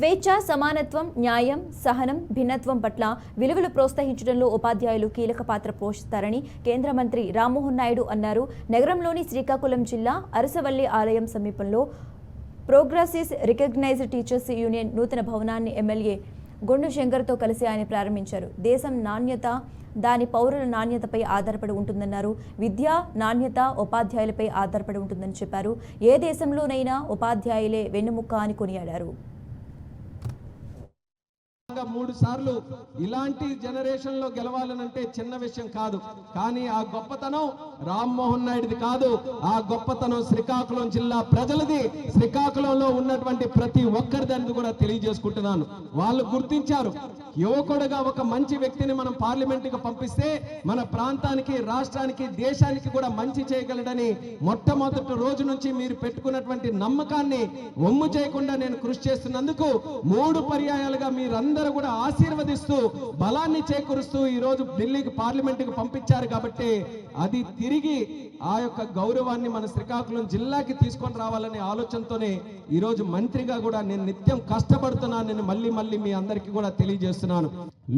స్వేచ్ఛ సమానత్వం న్యాయం సహనం భిన్నత్వం పట్ల విలువలు ప్రోత్సహించడంలో ఉపాధ్యాయులు కీలక పాత్ర పోషిస్తారని కేంద్ర మంత్రి రామ్మోహన్ నాయుడు అన్నారు. నగరంలోని శ్రీకాకుళం జిల్లా అరసవల్లి ఆలయం సమీపంలో ప్రోగ్రెసిస్ రికగ్నైజ్డ్ టీచర్స్ యూనియన్ నూతన భవనాన్ని ఎమ్మెల్యే గుండు శంకర్తో కలిసి ఆయన ప్రారంభించారు. దేశం నాణ్యత దాని పౌరుల నాణ్యతపై ఆధారపడి ఉంటుందన్నారు. విద్య నాణ్యత ఉపాధ్యాయులపై ఆధారపడి ఉంటుందని చెప్పారు. ఏ దేశంలోనైనా ఉపాధ్యాయులే వెన్నుముక్క అని కొనియాడారు. మూడు సార్లు ఇలాంటి జనరేషన్లో గెలవాలనంటే చిన్న విషయం కాదు. కానీ ఆ గొప్పతనం రామ్మోహన్ నాయుడుది కాదు. ఆ గొప్పతనం శ్రీకాకుళం జిల్లా ప్రజలది. శ్రీకాకుళంలో ఉన్నటువంటి ప్రతి ఒక్కరిదని కూడా తెలియజేసుకుంటున్నాను. వాళ్ళు గుర్తించారు. యువకుడుగా ఒక మంచి వ్యక్తిని మనం పార్లమెంట్కి పంపిస్తే మన ప్రాంతానికి రాష్ట్రానికి దేశానికి కూడా మంచి చేయగలడని మొట్టమొదటి రోజు నుంచి మీరు పెట్టుకున్నటువంటి నమ్మకాన్ని ఒమ్ము చేయకుండా నేను కృషి చేస్తున్నందుకు మూడు పర్యాయాలుగా మీరందరూ కూడా ఆశీర్వదిస్తూ బలాన్ని చేకూరుస్తూ ఈ ఢిల్లీకి పార్లమెంటుకి పంపించారు కాబట్టి అది తిరిగి ఆ యొక్క గౌరవాన్ని మన శ్రీకాకుళం జిల్లాకి తీసుకొని రావాలనే ఆలోచనతోనే ఈ రోజు మంత్రిగా కూడా నేను నిత్యం కష్టపడుతున్నాను. నేను మళ్ళీ మళ్ళీ మీ అందరికీ కూడా తెలియజేస్తున్నాను.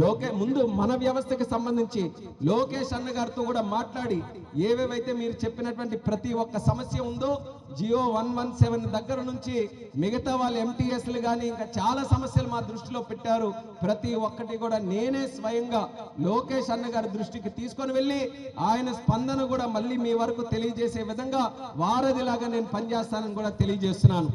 లోకే ముందు మన వ్యవస్థకి సంబంధించి లోకేష్ అన్న గారితో కూడా మాట్లాడి ఏవేవైతే మీరు చెప్పినటువంటి ప్రతి ఒక్క సమస్య ఉందో జియో వన్ వన్ సెవెన్ దగ్గర నుంచి మిగతా వాళ్ళ ఎంటీఎస్లు కానీ ఇంకా చాలా సమస్యలు మా దృష్టిలో పెట్టారు. ప్రతి ఒక్కటి కూడా నేనే స్వయంగా లోకేష్ అన్న గారి దృష్టికి తీసుకొని వెళ్ళి ఆయన స్పందన కూడా మళ్ళీ మీ వరకు తెలియజేసే విధంగా వారధిలాగా నేను పనిచేస్తానని కూడా తెలియజేస్తున్నాను.